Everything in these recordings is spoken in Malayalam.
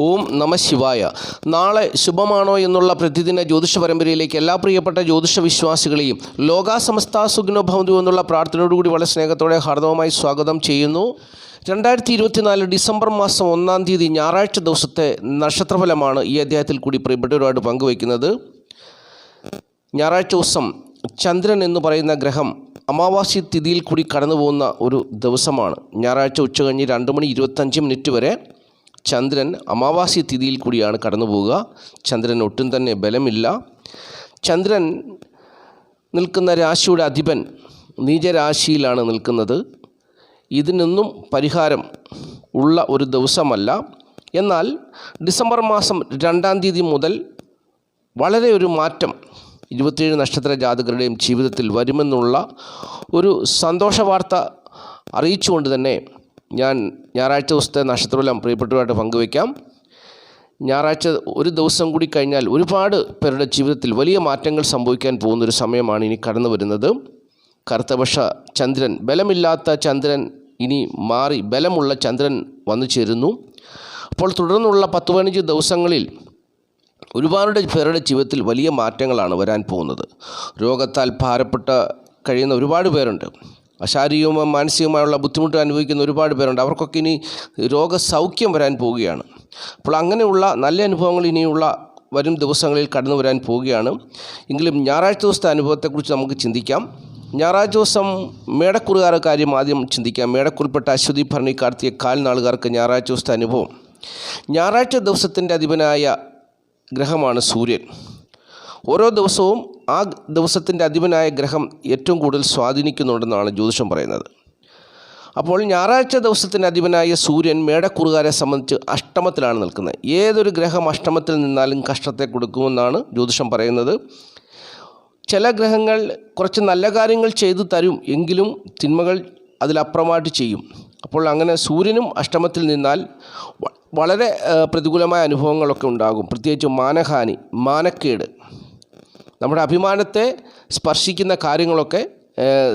ഓം നമ ശിവായ. നാളെ ശുഭമാണോ എന്നുള്ള പ്രതിദിന ജ്യോതിഷ പരമ്പരയിലേക്ക് എല്ലാ പ്രിയപ്പെട്ട ജ്യോതിഷ വിശ്വാസികളെയും ലോകാസമസ്ത സുഗ്നോ ഭവന്തു എന്നുള്ള പ്രാർത്ഥനയോടുകൂടി വളരെ സ്നേഹത്തോടെ ഹാർദവമായി സ്വാഗതം ചെയ്യുന്നു. രണ്ടായിരത്തി ഇരുപത്തിനാല് ഡിസംബർ മാസം ഒന്നാം തീയതി ഞായറാഴ്ച ദിവസത്തെ നക്ഷത്രഫലമാണ് ഈ അധ്യായത്തിൽ കൂടി പ്രിയപ്പെട്ടവരുമായിട്ട് പങ്കുവയ്ക്കുന്നത്. ഞായറാഴ്ച ദിവസം ചന്ദ്രൻ എന്ന് പറയുന്ന ഗ്രഹം അമാവാസി തിഥിയിൽ കൂടി കടന്നു പോകുന്ന ഒരു ദിവസമാണ്. ഞായറാഴ്ച ഉച്ച കഴിഞ്ഞ് രണ്ട് മണി ഇരുപത്തഞ്ച് മിനിറ്റ് വരെ ചന്ദ്രൻ അമാവാസി തിഥിയിൽ കൂടിയാണ് കടന്നു പോവുക ചന്ദ്രൻ ഒട്ടും തന്നെ ബലമില്ല. ചന്ദ്രൻ നിൽക്കുന്ന രാശിയുടെ അധിപൻ നീചരാശിയിലാണ് നിൽക്കുന്നത്. ഇതിനൊന്നും പരിഹാരം ഉള്ള ഒരു ദിവസമല്ല. എന്നാൽ ഡിസംബർ മാസം രണ്ടാം തീയതി മുതൽ വളരെ ഒരു മാറ്റം ഇരുപത്തിയേഴ് നക്ഷത്ര ജാതകരുടെയും ജീവിതത്തിൽ വരുമെന്നുള്ള ഒരു സന്തോഷ വാർത്ത അറിയിച്ചുകൊണ്ട് തന്നെ ഞാൻ ഞായറാഴ്ച ദിവസത്തെ നക്ഷത്രഫലം പ്രിയപ്പെട്ടവരായിട്ട് പങ്കുവയ്ക്കാം. ഞായറാഴ്ച ഒരു ദിവസം കൂടി കഴിഞ്ഞാൽ ഒരുപാട് പേരുടെ ജീവിതത്തിൽ വലിയ മാറ്റങ്ങൾ സംഭവിക്കാൻ പോകുന്നൊരു സമയമാണ് ഇനി കടന്നു വരുന്നത്. കറുത്തപക്ഷ ചന്ദ്രൻ ബലമില്ലാത്ത ചന്ദ്രൻ ഇനി മാറി ബലമുള്ള ചന്ദ്രൻ വന്നു ചേരുന്നു. അപ്പോൾ തുടർന്നുള്ള പത്ത് പതിനഞ്ച് ദിവസങ്ങളിൽ ഒരുപാട് പേരുടെ ജീവിതത്തിൽ വലിയ മാറ്റങ്ങളാണ് വരാൻ പോകുന്നത്. രോഗത്താൽ ഭാരപ്പെട്ട കഴിയുന്ന ഒരുപാട് പേരുണ്ട്. ശാരീരികവും മാനസികമായുള്ള ബുദ്ധിമുട്ട് അനുഭവിക്കുന്ന ഒരുപാട് പേരുണ്ട്. അവർക്കൊക്കെ ഇനി രോഗസൗഖ്യം വരാൻ പോവുകയാണ്. അപ്പോൾ അങ്ങനെയുള്ള നല്ല അനുഭവങ്ങൾ ഇനിയുള്ള വരും ദിവസങ്ങളിൽ കടന്നു വരാൻ പോവുകയാണ്. എങ്കിലും ഞായറാഴ്ച ദിവസത്തെ അനുഭവത്തെക്കുറിച്ച് നമുക്ക് ചിന്തിക്കാം. ഞായറാഴ്ച ദിവസം മേടക്കുറുകാരുടെ കാര്യം ആദ്യം ചിന്തിക്കാം. മേടക്കുറിൽപ്പെട്ട അശ്വതി ഭരണി കാർത്തിയ കാൽനാളുകാർക്ക് ഞായറാഴ്ച ദിവസത്തെ അനുഭവം. ഞായറാഴ്ച ദിവസത്തിന്റെ അധിപനായ ഗ്രഹമാണ് സൂര്യൻ. ഓരോ ദിവസവും ആ ദിവസത്തിന്റെ അധിപനായ ഗ്രഹം ഏറ്റവും കൂടുതൽ സ്വാധീനിക്കുന്നുണ്ടെന്നാണ് ജ്യോതിഷം പറയുന്നത്. അപ്പോൾ ഞായറാഴ്ച ദിവസത്തിന്റെ അധിപനായ സൂര്യൻ മേടക്കുറുകാരെ സംബന്ധിച്ച് അഷ്ടമത്തിലാണ് നിൽക്കുന്നത്. ഏതൊരു ഗ്രഹം അഷ്ടമത്തിൽ നിന്നാലും കഷ്ടത്തെ കൊടുക്കുമെന്നാണ് ജ്യോതിഷം പറയുന്നത്. ചില ഗ്രഹങ്ങൾ കുറച്ച് നല്ല കാര്യങ്ങൾ ചെയ്തു തരും എങ്കിലും തിന്മകൾ അതിലപ്പുറമായിട്ട് ചെയ്യും. അപ്പോൾ അങ്ങനെ സൂര്യനും അഷ്ടമത്തിൽ നിന്നാൽ വളരെ പ്രതികൂലമായ അനുഭവങ്ങളൊക്കെ ഉണ്ടാകും. പ്രത്യേകിച്ച് മാനഹാനി മാനക്കേട് നമ്മുടെ അഭിമാനത്തെ സ്പർശിക്കുന്ന കാര്യങ്ങളൊക്കെ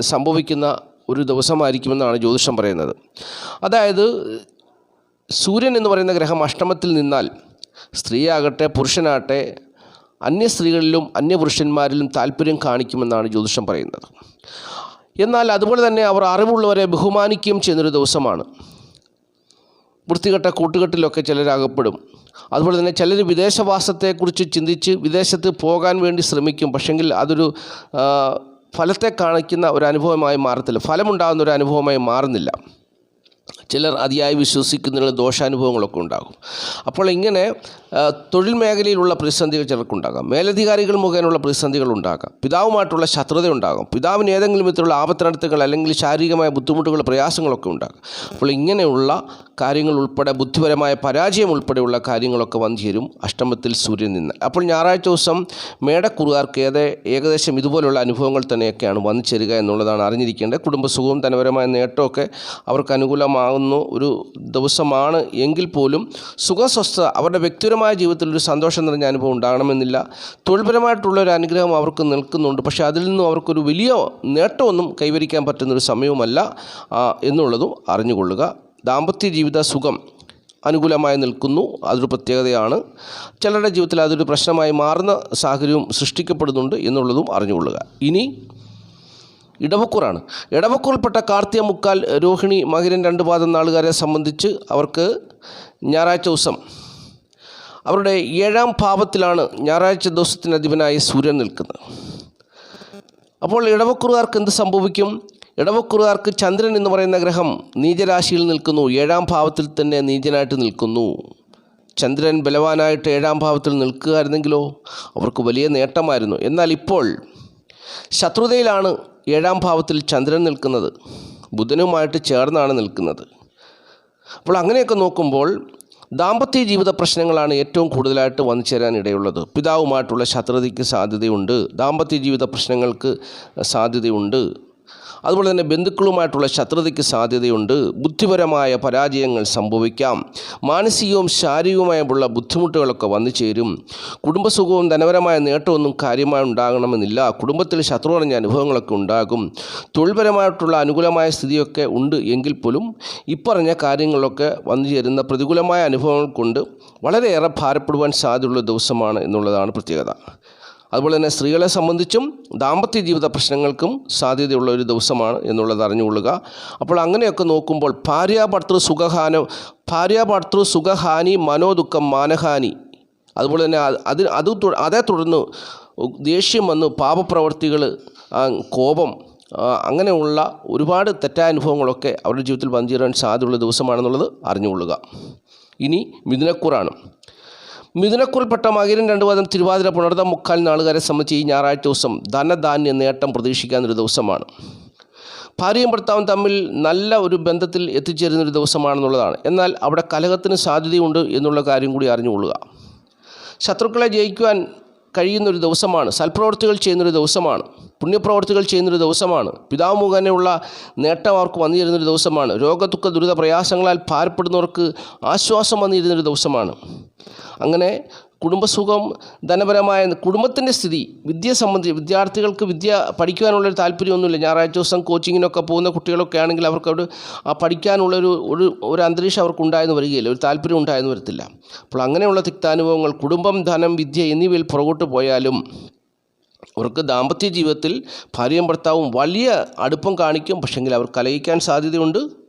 സംഭവിക്കുന്ന ഒരു ദിവസമായിരിക്കുമെന്നാണ് ജ്യോതിഷം പറയുന്നത്. അതായത് സൂര്യൻ എന്ന് പറയുന്ന ഗ്രഹം അഷ്ടമത്തിൽ നിന്നാൽ സ്ത്രീയാകട്ടെ പുരുഷനാകട്ടെ അന്യ സ്ത്രീകളിലും അന്യ പുരുഷന്മാരിലും താല്പര്യം കാണിക്കുമെന്നാണ് ജ്യോതിഷം പറയുന്നത്. എന്നാൽ അതുപോലെ തന്നെ അവർ അറിവുള്ളവരെ ബഹുമാനിക്കുകയും ചെയ്യുന്നൊരു ദിവസമാണ്. വൃത്തികെട്ട കൂട്ടുകെട്ടിലൊക്കെ ചിലരകപ്പെടും. അതുപോലെ തന്നെ ചിലർ വിദേശവാസത്തെക്കുറിച്ച് ചിന്തിച്ച് വിദേശത്ത് പോകാൻ വേണ്ടി ശ്രമിക്കും. പക്ഷെങ്കിൽ അതൊരു ഫലത്തെ കാണിക്കുന്ന ഒരു അനുഭവമായി മാറത്തില്ല. ഫലമുണ്ടാകുന്ന ഒരു അനുഭവമായി മാറുന്നില്ല. ചിലർ അതിയായി വിശ്വസിക്കുന്നതിനുള്ള ദോഷാനുഭവങ്ങളൊക്കെ ഉണ്ടാകും. അപ്പോൾ ഇങ്ങനെ തൊഴിൽ മേഖലയിലുള്ള പ്രതിസന്ധികൾ ചിലർക്കുണ്ടാകാം. മേലധികാരികൾ മുഖേനയുള്ള പ്രതിസന്ധികൾ ഉണ്ടാകാം. പിതാവുമായിട്ടുള്ള ശത്രുത ഉണ്ടാകും. പിതാവിന് ഏതെങ്കിലും വിധത്തിലുള്ള ആപത്തിനടുത്തുകൾ അല്ലെങ്കിൽ ശാരീരികമായ ബുദ്ധിമുട്ടുകൾ പ്രയാസങ്ങളൊക്കെ ഉണ്ടാകും. അപ്പോൾ ഇങ്ങനെയുള്ള കാര്യങ്ങൾ ഉൾപ്പെടെ ബുദ്ധിപരമായ പരാജയം ഉൾപ്പെടെയുള്ള കാര്യങ്ങളൊക്കെ വന്നു ചേരും അഷ്ടമത്തിൽ സൂര്യൻ നിന്ന്. അപ്പോൾ ഞായറാഴ്ച ദിവസം മേടക്കുറുകാർക്ക് ഏത് ഏകദേശം ഇതുപോലുള്ള അനുഭവങ്ങൾ തന്നെയൊക്കെയാണ് വന്നു ചേരുക എന്നുള്ളതാണ് അറിഞ്ഞിരിക്കേണ്ടത്. കുടുംബസുഖവും ധനപരമായ നേട്ടമൊക്കെ അവർക്ക് അനുകൂലമാകുന്ന. ഒരു ദിവസമാണ് എങ്കിൽ പോലും സുഖസ്വസ്ഥത അവരുടെ വ്യക്തിപരമായ ജീവിതത്തിൽ ഒരു സന്തോഷം നിറഞ്ഞ അനുഭവം ഉണ്ടാകണമെന്നില്ല. തൊഴിൽപരമായിട്ടുള്ള ഒരു അനുഗ്രഹം അവർക്ക് നിൽക്കുന്നുണ്ട്. പക്ഷേ അതിൽ നിന്നും അവർക്കൊരു വലിയ നേട്ടമൊന്നും കൈവരിക്കാൻ പറ്റുന്നൊരു സമയവുമല്ല എന്നുള്ളതും അറിഞ്ഞുകൊള്ളുക. ദാമ്പത്യ ജീവിത സുഖം അനുകൂലമായി നിൽക്കുന്നു. അതൊരു പ്രത്യേകതയാണ്. ചിലരുടെ ജീവിതത്തിൽ അതൊരു പ്രശ്നമായി മാറുന്ന സാഹചര്യവും സൃഷ്ടിക്കപ്പെടുന്നുണ്ട് എന്നുള്ളതും അറിഞ്ഞുകൊള്ളുക. ഇനി ഇടവക്കൂറാണ്. ഇടവക്കൂറിൽപ്പെട്ട കാർത്തിക മുക്കാൽ രോഹിണി മകരൻ രണ്ട് പാദം നാളുകാരെ സംബന്ധിച്ച് അവർക്ക് ഞായറാഴ്ച ദിവസം. അവരുടെ ഏഴാം ഭാവത്തിലാണ് ഞായറാഴ്ച ദിവസത്തിനധിപനായ സൂര്യൻ നിൽക്കുന്നത്. അപ്പോൾ ഇടവക്കൂറുകാർക്ക് എന്ത് സംഭവിക്കും? ഇടവക്കുറുകാർക്ക് ചന്ദ്രൻ എന്ന് പറയുന്ന ഗ്രഹം നീചരാശിയിൽ നിൽക്കുന്നു. ഏഴാം ഭാവത്തിൽ തന്നെ നീചനായിട്ട് നിൽക്കുന്നു. ചന്ദ്രൻ ബലവാനായിട്ട് ഏഴാം ഭാവത്തിൽ നിൽക്കുകയായിരുന്നെങ്കിലോ അവർക്ക് വലിയ നേട്ടമായിരുന്നു. എന്നാൽ ഇപ്പോൾ ശത്രുതയിലാണ് ഏഴാം ഭാവത്തിൽ ചന്ദ്രൻ നിൽക്കുന്നത്. ബുധനുമായിട്ട് ചേർന്നാണ് നിൽക്കുന്നത്. അപ്പോൾ അങ്ങനെയൊക്കെ നോക്കുമ്പോൾ ദാമ്പത്യ ജീവിത പ്രശ്നങ്ങളാണ് ഏറ്റവും കൂടുതലായിട്ട് വന്നു ചേരാൻ ഇടയുള്ളത് പിതാവുമായിട്ടുള്ള ശത്രുതയ്ക്ക് സാധ്യതയുണ്ട്. ദാമ്പത്യ ജീവിത പ്രശ്നങ്ങൾക്ക് സാധ്യതയുണ്ട്. അതുപോലെ തന്നെ ബന്ധുക്കളുമായിട്ടുള്ള ശത്രുതയ്ക്ക് സാധ്യതയുണ്ട്. ബുദ്ധിപരമായ പരാജയങ്ങൾ സംഭവിക്കാം. മാനസികവും ശാരീരികവുമായുള്ള ബുദ്ധിമുട്ടുകളൊക്കെ വന്നു ചേരും. കുടുംബസുഖവും ധനപരമായ നേട്ടമൊന്നും കാര്യമായി ഉണ്ടാകണമെന്നില്ല. കുടുംബത്തിൽ ശത്രു പറഞ്ഞ അനുഭവങ്ങളൊക്കെ ഉണ്ടാകും. തൊഴിൽപരമായിട്ടുള്ള അനുകൂലമായ സ്ഥിതിയൊക്കെ ഉണ്ട് എങ്കിൽ പോലും ഇപ്പറഞ്ഞ കാര്യങ്ങളൊക്കെ വന്നു ചേരുന്ന പ്രതികൂലമായ അനുഭവങ്ങൾ കൊണ്ട് വളരെയേറെ ഭാരപ്പെടുവാൻ സാധ്യതയുള്ള ദിവസമാണ് എന്നുള്ളതാണ് പ്രത്യേകത. അതുപോലെ തന്നെ സ്ത്രീകളെ സംബന്ധിച്ചും ദാമ്പത്യ ജീവിത പ്രശ്നങ്ങൾക്കും സാധ്യതയുള്ള ഒരു ദിവസമാണ് എന്നുള്ളത് അറിഞ്ഞുകൊള്ളുക. അപ്പോൾ അങ്ങനെയൊക്കെ നോക്കുമ്പോൾ ഭാര്യാഭർത്തൃ സുഖഹാനം ഭാര്യാഭർത്തൃ സുഖഹാനി മനോദുഃഖം മാനഹാനി അതുപോലെ തന്നെ അത് അത് അത് തുടർന്ന് ദേഷ്യം വന്ന് പാപപ്രവർത്തികൾ കോപം അങ്ങനെയുള്ള ഒരുപാട് തെറ്റായ അനുഭവങ്ങളൊക്കെ അവരുടെ ജീവിതത്തിൽ വന്നു ചേരാൻ സാധ്യതയുള്ള ദിവസമാണെന്നുള്ളത് അറിഞ്ഞുകൊള്ളുക. ഇനി മിഥുനക്കൂറാണ്. മിഥുനക്കുറിൽപ്പെട്ട മകരം രണ്ട് തിരുവാതിര പുണർത്ത മുക്കാൽ നാളുകാരെ സംബന്ധിച്ച് ഈ ഞായറാഴ്ച ദിവസം ധനധാന്യ നേട്ടം പ്രതീക്ഷിക്കാവുന്നൊരു ദിവസമാണ്. ഭാര്യയും ഭർത്താവും തമ്മിൽ നല്ല ഒരു ബന്ധത്തിൽ എത്തിച്ചേരുന്നൊരു ദിവസമാണെന്നുള്ളതാണ്. എന്നാൽ അവിടെ കലഹത്തിന് സാധ്യതയുണ്ട് എന്നുള്ള കാര്യം കൂടി അറിഞ്ഞുകൊള്ളുക. ശത്രുക്കളെ ജയിക്കുവാൻ കഴിയുന്നൊരു ദിവസമാണ്. സൽപ്രവർത്തികൾ ചെയ്യുന്നൊരു ദിവസമാണ്. പുണ്യപ്രവർത്തികൾ ചെയ്യുന്നൊരു ദിവസമാണ്. പിതാവ് മുഖേനയുള്ള നേട്ടം അവർക്ക് വന്നിരുന്നൊരു ദിവസമാണ്. രോഗദുഃഖ ദുരിത പ്രയാസങ്ങളാൽ ഭാരപ്പെടുന്നവർക്ക് ആശ്വാസം വന്നിരുന്നൊരു ദിവസമാണ്. അങ്ങനെ കുടുംബസുഖം ധനപരമായ കുടുംബത്തിന്റെ സ്ഥിതി വിദ്യ സംബന്ധിച്ച് വിദ്യാർത്ഥികൾക്ക് വിദ്യ പഠിക്കുവാനുള്ളൊരു താല്പര്യമൊന്നുമില്ല. ഞായറാഴ്ച ദിവസം കോച്ചിങ്ങിനൊക്കെ പോകുന്ന കുട്ടികളൊക്കെ ആണെങ്കിൽ അവർക്ക് അവിടെ ആ പഠിക്കാനുള്ളൊരു ഒരു ഒരു അന്തരീക്ഷം അവർക്ക് ഉണ്ടായെന്ന് വരികയില്ല. ഒരു താല്പര്യം ഉണ്ടായെന്ന് വരത്തില്ല. അപ്പോൾ അങ്ങനെയുള്ള തിക്താനുഭവങ്ങൾ കുടുംബം ധനം വിദ്യ എന്നിവയിൽ പുറകോട്ട് പോയാലും അവർക്ക് ദാമ്പത്യ ജീവിതത്തിൽ ഭാര്യയും ഭർത്താവും വലിയ അടുപ്പം കാണിക്കും. പക്ഷെങ്കിൽ അവർ കലയിക്കാൻ സാധ്യതയുണ്ട്.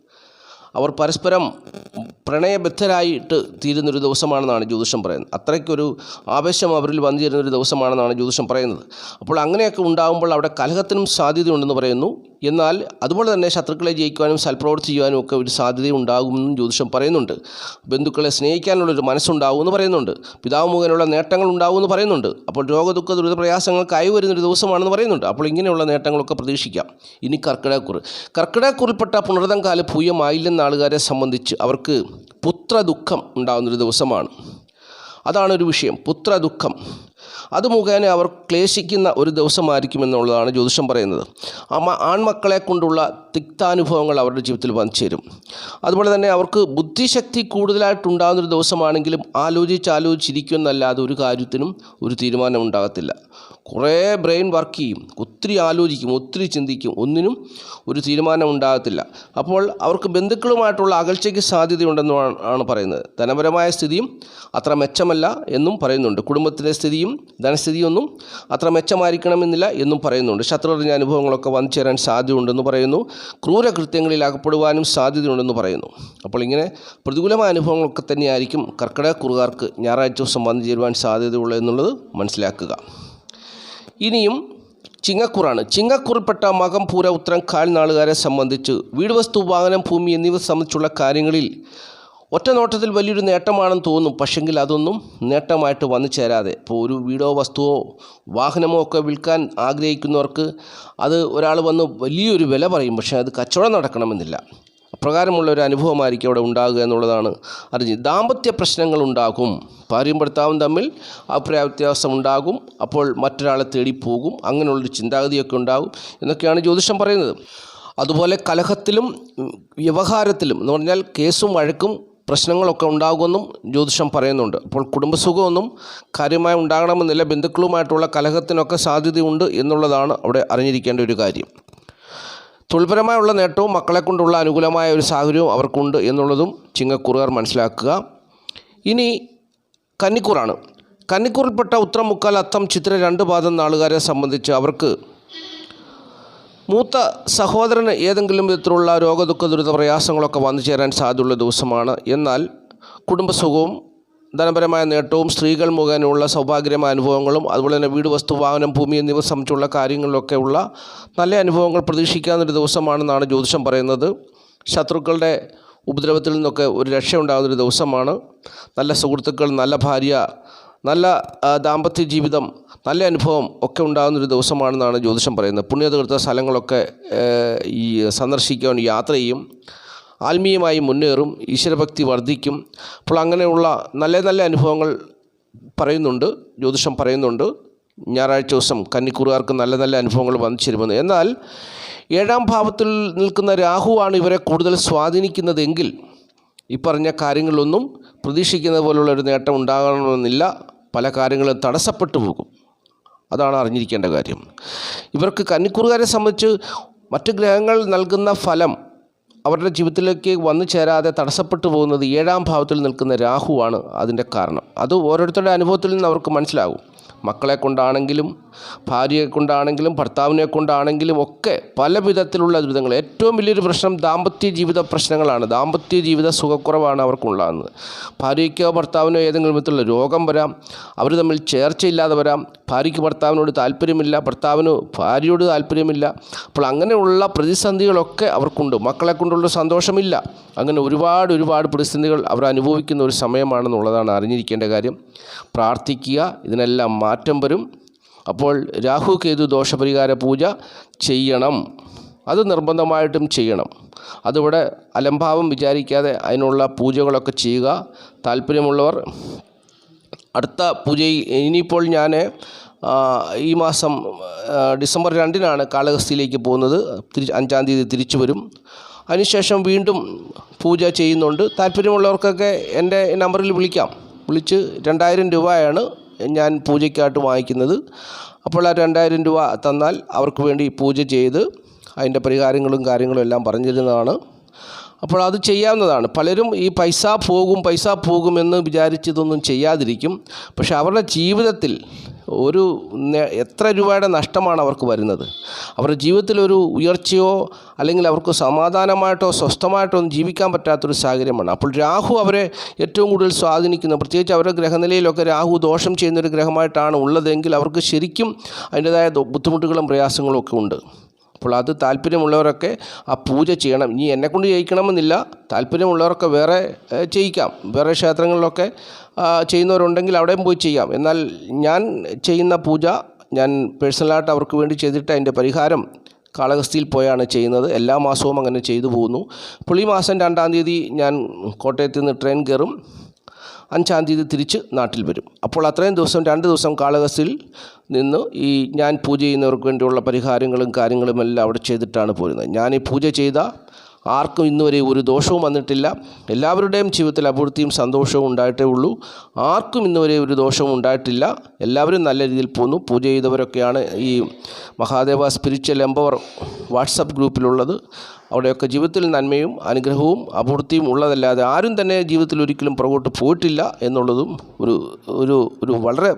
അവർ പരസ്പരം പ്രണയബദ്ധരായിട്ട് തീരുന്നൊരു ദിവസമാണെന്നാണ് ജ്യോതിഷം പറയുന്നത്. അത്രയ്ക്കൊരു ആവേശം അവരിൽ വന്നു ചേരുന്നൊരു ദിവസമാണെന്നാണ് ജ്യോതിഷം പറയുന്നത്. അപ്പോൾ അങ്ങനെയൊക്കെ ഉണ്ടാകുമ്പോൾ അവിടെ കലഹത്തിനും സാധ്യതയുണ്ടെന്ന് പറയുന്നു. എന്നാൽ അതുപോലെ തന്നെ ശത്രുക്കളെ ജയിക്കുവാനും സൽപ്രവർത്തി ചെയ്യുവാനും ഒക്കെ ഒരു സാധ്യത ഉണ്ടാകുമെന്നും ജ്യോതിഷം പറയുന്നുണ്ട്. ബന്ധുക്കളെ സ്നേഹിക്കാനുള്ളൊരു മനസ്സുണ്ടാവുമെന്ന് പറയുന്നുണ്ട്. പിതാവ് മുഖേനുള്ള നേട്ടങ്ങൾ ഉണ്ടാവുമെന്ന് പറയുന്നുണ്ട്. അപ്പോൾ രോഗദുഃഖ ദുരിത പ്രയാസങ്ങൾക്കായി വരുന്നൊരു ദിവസമാണെന്ന് പറയുന്നുണ്ട്. അപ്പോൾ ഇങ്ങനെയുള്ള നേട്ടങ്ങളൊക്കെ പ്രതീക്ഷിക്കാം. ഇനി കർക്കിടക്കുറ് കർക്കിടക്കുറിൽപ്പെട്ട പുണർതംകാല പൂയമായില്ലെന്ന ആളുകാരെ സംബന്ധിച്ച് അവർക്ക് പുത്രദുഃഖം ഉണ്ടാകുന്നൊരു ദിവസമാണ്. അതാണ് ഒരു വിഷയം. പുത്രദുഃഖം. അത് മുഖേന അവർ ക്ലേശിക്കുന്ന ഒരു ദിവസമായിരിക്കും എന്നുള്ളതാണ് ജ്യോതിഷം പറയുന്നത്. ആൺമക്കളെ കൊണ്ടുള്ള തിക്താനുഭവങ്ങൾ അവരുടെ ജീവിതത്തിൽ വന്നു ചേരും അതുപോലെ തന്നെ അവർക്ക് ബുദ്ധിശക്തി കൂടുതലായിട്ടുണ്ടാകുന്നൊരു ദിവസമാണെങ്കിലും ആലോചിച്ച് ആലോചിച്ചിരിക്കുമെന്നല്ലാതെ ഒരു കാര്യത്തിനും ഒരു തീരുമാനം ഉണ്ടാകത്തില്ല കുറേ ബ്രെയിൻ വർക്ക് ചെയ്യും ഒത്തിരി ആലോചിക്കും ഒത്തിരി ചിന്തിക്കും. ഒന്നിനും ഒരു തീരുമാനം ഉണ്ടാകത്തില്ല അപ്പോൾ അവർക്ക് ബന്ധുക്കളുമായിട്ടുള്ള അകൽച്ചയ്ക്ക് സാധ്യതയുണ്ടെന്നാണ് ആണ് പറയുന്നത്. ധനപരമായ സ്ഥിതിയും അത്ര മെച്ചമല്ല എന്നും പറയുന്നുണ്ട്. കുടുംബത്തിലെ സ്ഥിതിയും ധനസ്ഥിതിയൊന്നും അത്ര മെച്ചമായിരിക്കണമെന്നില്ല എന്നും പറയുന്നുണ്ട്. ശത്രുറിഞ്ഞ അനുഭവങ്ങളൊക്കെ വന്നു ചേരാൻ സാധ്യതയുണ്ടെന്ന് പറയുന്നു. ക്രൂരകൃത്യങ്ങളിൽ അകപ്പെടുവാനും സാധ്യതയുണ്ടെന്ന് പറയുന്നു. അപ്പോൾ ഇങ്ങനെ പ്രതികൂലമായ അനുഭവങ്ങളൊക്കെ തന്നെയായിരിക്കും കർക്കിടക കുറുകാർക്ക് ഞായറാഴ്ച ദിവസം വന്നു ചേരുവാൻ സാധ്യതയുള്ളൂ എന്നുള്ളത് മനസ്സിലാക്കുക. ഇനിയും ചിങ്ങക്കുറാണ്. ചിങ്ങക്കുറിൽപ്പെട്ട മകം പൂര ഉത്തരം കാൽ നാളുകാരെ സംബന്ധിച്ച് വീട് വസ്തു വാഹനം ഭൂമി എന്നിവ സംബന്ധിച്ചുള്ള കാര്യങ്ങളിൽ ഒറ്റ നോട്ടത്തിൽ വലിയൊരു നേട്ടമാണെന്ന് തോന്നും. പക്ഷെങ്കിൽ അതൊന്നും നേട്ടമായിട്ട് വന്നു ചേരാതെ. ഇപ്പോൾ ഒരു വീടോ വസ്തുവോ വാഹനമോ ഒക്കെ വിൽക്കാൻ ആഗ്രഹിക്കുന്നവർക്ക് അത് ഒരാൾ വന്ന് വലിയൊരു വില പറയും. പക്ഷേ അത് കച്ചവടം നടക്കണമെന്നില്ല. അപ്രകാരമുള്ള ഒരു അനുഭവമായിരിക്കും അവിടെ ഉണ്ടാകുക എന്നുള്ളതാണ് അറിഞ്ഞ്. ദാമ്പത്യ പ്രശ്നങ്ങൾ ഉണ്ടാകും. ഭാര്യയും ഭർത്താവും തമ്മിൽ അഭിപ്രായ വ്യത്യാസം ഉണ്ടാകും. അപ്പോൾ മറ്റൊരാളെ തേടിപ്പോകും പോകും. അങ്ങനെയുള്ളൊരു ചിന്താഗതിയൊക്കെ ഉണ്ടാകും എന്നൊക്കെയാണ് ജ്യോതിഷം പറയുന്നത്. അതുപോലെ കലഹത്തിലും വ്യവഹാരത്തിലും എന്ന് പറഞ്ഞാൽ കേസും വഴക്കും പ്രശ്നങ്ങളൊക്കെ ഉണ്ടാകുമെന്നും ജ്യോതിഷം പറയുന്നുണ്ട്. അപ്പോൾ കുടുംബസുഖമൊന്നും കാര്യമായി ഉണ്ടാകണമെന്നില്ല. ബന്ധുക്കളുമായിട്ടുള്ള കലഹത്തിനൊക്കെ സാധ്യതയുണ്ട് എന്നുള്ളതാണ് അവിടെ അറിഞ്ഞിരിക്കേണ്ട ഒരു കാര്യം. തൊഴിൽപരമായുള്ള നേട്ടവും മക്കളെ കൊണ്ടുള്ള അനുകൂലമായ ഒരു സാഹചര്യവും അവർക്കുണ്ട് എന്നുള്ളതും ചിങ്ങക്കുറുകാർ മനസ്സിലാക്കുക. ഇനി കന്നിക്കൂറാണ്. കന്നിക്കൂറിൽപ്പെട്ട ഉത്തരം മുക്കാൽ അത്തം ചിത്ര രണ്ട് പാദം നാളുകാരെ സംബന്ധിച്ച് അവർക്ക് മൂത്ത സഹോദരന് ഏതെങ്കിലും വിധത്തിലുള്ള രോഗദുഃഖ ദുരിത പ്രയാസങ്ങളൊക്കെ വന്നു ചേരാൻ സാധ്യതയുള്ള ദിവസമാണ്. എന്നാൽ കുടുംബസുഖവും ധനപരമായ നേട്ടവും സ്ത്രീകൾ മുഖേനയുള്ള സൗഭാഗ്യമായ അനുഭവങ്ങളും അതുപോലെ തന്നെ വീട് വസ്തു വാഹനം ഭൂമി എന്നിവ സംബന്ധിച്ചുള്ള കാര്യങ്ങളിലൊക്കെ ഉള്ള നല്ല അനുഭവങ്ങൾ പ്രതീക്ഷിക്കാവുന്നൊരു ദിവസമാണെന്നാണ് ജ്യോതിഷം പറയുന്നത്. ശത്രുക്കളുടെ ഉപദ്രവത്തിൽ നിന്നൊക്കെ ഒരു രക്ഷയുണ്ടാകുന്നൊരു ദിവസമാണ്. നല്ല സുഹൃത്തുക്കൾ നല്ല ഭാര്യ നല്ല ദാമ്പത്യ ജീവിതം നല്ല അനുഭവം ഒക്കെ ഉണ്ടാകുന്നൊരു ദിവസമാണെന്നാണ് ജ്യോതിഷം പറയുന്നത്. പുണ്യതീർത്ഥ സ്ഥലങ്ങളൊക്കെ ഈ സന്ദർശിക്കാൻ യാത്ര ചെയ്യും. ആത്മീയമായി മുന്നേറും ഈശ്വരഭക്തി വർദ്ധിക്കും. അപ്പോൾ അങ്ങനെയുള്ള നല്ല നല്ല അനുഭവങ്ങൾ പറയുന്നുണ്ട് ജ്യോതിഷം പറയുന്നുണ്ട്. ഞായറാഴ്ച ദിവസം കന്നിക്കൂറുകാർക്ക് നല്ല നല്ല അനുഭവങ്ങൾ വന്നു എന്നാൽ ഏഴാം ഭാവത്തിൽ നിൽക്കുന്ന രാഹുവാണ് ഇവരെ കൂടുതൽ സ്വാധീനിക്കുന്നതെങ്കിൽ ഈ പറഞ്ഞ കാര്യങ്ങളിലൊന്നും പ്രതീക്ഷിക്കുന്ന പോലുള്ള ഒരു നേട്ടം ഉണ്ടാകണമെന്നില്ല. പല കാര്യങ്ങളും തടസ്സപ്പെട്ടു പോകും. അതാണ് അറിഞ്ഞിരിക്കേണ്ട കാര്യം. ഇവർക്ക് കന്നിക്കൂറുകാരെ സംബന്ധിച്ച് മറ്റ് ഗ്രഹങ്ങൾ നൽകുന്ന ഫലം അവരുടെ ജീവിതത്തിലേക്ക് വന്നു ചേരാതെ തടസ്സപ്പെട്ടു പോകുന്നത് ഏഴാം ഭാവത്തിൽ നിൽക്കുന്ന രാഹുവാണ് അതിന്റെ കാരണം. അത് ഓരോരുത്തരുടെ അനുഭവത്തിൽ നിന്ന് അവർക്ക് മനസ്സിലാകും. മക്കളെ കൊണ്ടാണെങ്കിലും ഭാര്യയെ കൊണ്ടാണെങ്കിലും ഭർത്താവിനെ കൊണ്ടാണെങ്കിലും ഒക്കെ പല വിധത്തിലുള്ള ദുരിതങ്ങൾ. ഏറ്റവും വലിയൊരു പ്രശ്നം ദാമ്പത്യ ജീവിത പ്രശ്നങ്ങളാണ്. ദാമ്പത്യ ജീവിത സുഖക്കുറവാണ് അവർക്കുണ്ടാകുന്നത് ഭാര്യയ്ക്കോ ഭർത്താവിനോ ഏതെങ്കിലും വിധത്തിലുള്ള രോഗം വരാം അവർ തമ്മിൽ ചേർച്ചയില്ലാതെ വരാം ഭാര്യയ്ക്ക് ഭർത്താവിനോട് താല്പര്യമില്ല ഭർത്താവിന് ഭാര്യയോട് താല്പര്യമില്ല. അപ്പോൾ അങ്ങനെയുള്ള പ്രതിസന്ധികളൊക്കെ അവർക്കുണ്ട്. മക്കളെ കൊണ്ടുള്ള സന്തോഷമില്ല. അങ്ങനെ ഒരുപാട് ഒരുപാട് പ്രതിസന്ധികൾ അവർ അനുഭവിക്കുന്ന ഒരു സമയമാണെന്നുള്ളതാണ് അറിഞ്ഞിരിക്കേണ്ട കാര്യം. പ്രാർത്ഥിക്കുക ഇതിനെല്ലാം മാറ്റം വരും. അപ്പോൾ രാഹു കേതു ദോഷപരിഹാര പൂജ ചെയ്യണം. അത് നിർബന്ധമായിട്ടും ചെയ്യണം. അതിവിടെ അലംഭാവം വിചാരിക്കാതെ അതിനുള്ള പൂജകളൊക്കെ ചെയ്യുക. താല്പര്യമുള്ളവർ അടുത്ത പൂജ ഇനിയിപ്പോൾ ഞാൻ ഈ മാസം ഡിസംബർ രണ്ടിനാണ് കാളഹസ്തിയിലേക്ക് പോകുന്നത്. തിരിച്ച് അഞ്ചാം തീയതി തിരിച്ചു വരും. അതിനുശേഷം വീണ്ടും പൂജ ചെയ്യുന്നുണ്ട്. താല്പര്യമുള്ളവർക്കൊക്കെ എന്റെ നമ്പറിൽ വിളിക്കാം. വിളിച്ച് രണ്ടായിരം രൂപയാണ് ഞാൻ പൂജയ്ക്കായിട്ട് വാങ്ങിക്കുന്നത്. അപ്പോൾ ആ രണ്ടായിരം രൂപ തന്നാൽ അവർക്ക് വേണ്ടി പൂജ ചെയ്ത് അതിന്റെ പരിഹാരങ്ങളും കാര്യങ്ങളും എല്ലാം പറഞ്ഞിരുന്നതാണ്. അപ്പോൾ അത് ചെയ്യാവുന്നതാണ്. പലരും ഈ പൈസ പോകും പൈസ പോകുമെന്ന് വിചാരിച്ചതൊന്നും ചെയ്യാതിരിക്കും. പക്ഷേ അവരുടെ ജീവിതത്തിൽ ഒരു എത്ര രൂപയുടെ നഷ്ടമാണ് അവർക്ക് വരുന്നത്? അവരുടെ ജീവിതത്തിൽ ഒരു ഉയർച്ചയോ അല്ലെങ്കിൽ അവർക്ക് സമാധാനമായിട്ടോ സ്വസ്ഥമായിട്ടോ ഒന്നും ജീവിക്കാൻ പറ്റാത്തൊരു സാഹചര്യമാണ്. അപ്പോൾ രാഹു അവരെ ഏറ്റവും കൂടുതൽ സ്വാധീനിക്കുന്നു. പ്രത്യേകിച്ച് അവരുടെ ഗ്രഹനിലയിലൊക്കെ രാഹു ദോഷം ചെയ്യുന്നൊരു ഗ്രഹമായിട്ടാണ് ഉള്ളതെങ്കിൽ അവർക്ക് ശരിക്കും അതിന്റെതായ ബുദ്ധിമുട്ടുകളും പ്രയാസങ്ങളും ഒക്കെ ഉണ്ട്. അപ്പോൾ അത് താല്പര്യമുള്ളവരൊക്കെ ആ പൂജ ചെയ്യണം. ഇനി എന്നെക്കൊണ്ട് ചെയ്യിക്കണമെന്നില്ല താല്പര്യമുള്ളവരൊക്കെ വേറെ ചെയ്യിക്കാം. വേറെ ക്ഷേത്രങ്ങളിലൊക്കെ ചെയ്യുന്നവരുണ്ടെങ്കിൽ അവിടെയും പോയി ചെയ്യാം. എന്നാൽ ഞാൻ ചെയ്യുന്ന പൂജ ഞാൻ പേഴ്സണലായിട്ട് അവർക്ക് വേണ്ടി ചെയ്തിട്ട് അതിന്റെ പരിഹാരം കാളഹസ്തിയിൽ പോയാണ് ചെയ്യുന്നത്. എല്ലാ മാസവും അങ്ങനെ ചെയ്തു പോകുന്നു. ഈ മാസം രണ്ടാം തീയതി ഞാൻ കോട്ടയത്ത് നിന്ന് ട്രെയിൻ കയറും. അഞ്ചാം തീയതി തിരിച്ച് നാട്ടിൽ വരും. അപ്പോൾ അത്രയും ദിവസം രണ്ട് ദിവസം കാളകസിൽ നിന്ന് ഈ ഞാൻ പൂജ ചെയ്യുന്നവർക്ക് വേണ്ടിയുള്ള പരിഹാരങ്ങളും കാര്യങ്ങളും എല്ലാം അവിടെ ചെയ്തിട്ടാണ് പോരുന്നത്. ഞാൻ ഈ പൂജ ചെയ്ത ആർക്കും ഇന്നുവരെ ഒരു ദോഷവും വന്നിട്ടില്ല. എല്ലാവരുടെയും ജീവിതത്തിൽ അഭിവൃദ്ധിയും സന്തോഷവും ഉണ്ടായിട്ടേ ഉള്ളൂ. ആർക്കും ഇന്നുവരെ ഒരു ദോഷവും ഉണ്ടായിട്ടില്ല. എല്ലാവരും നല്ല രീതിയിൽ പോന്നു. പൂജ ചെയ്തവരൊക്കെയാണ് ഈ മഹാദേവ സ്പിരിച്വൽ എംപവർ വാട്സപ്പ് ഗ്രൂപ്പിലുള്ളത്. അവിടെയൊക്കെ ജീവിതത്തിൽ നന്മയും അനുഗ്രഹവും അഭിവൃദ്ധിയും ഉള്ളതല്ലാതെ ആരും തന്നെ ജീവിതത്തിൽ ഒരിക്കലും പുറകോട്ട് പോയിട്ടില്ല എന്നുള്ളതും ഒരു ഒരു ഒരു വളരെ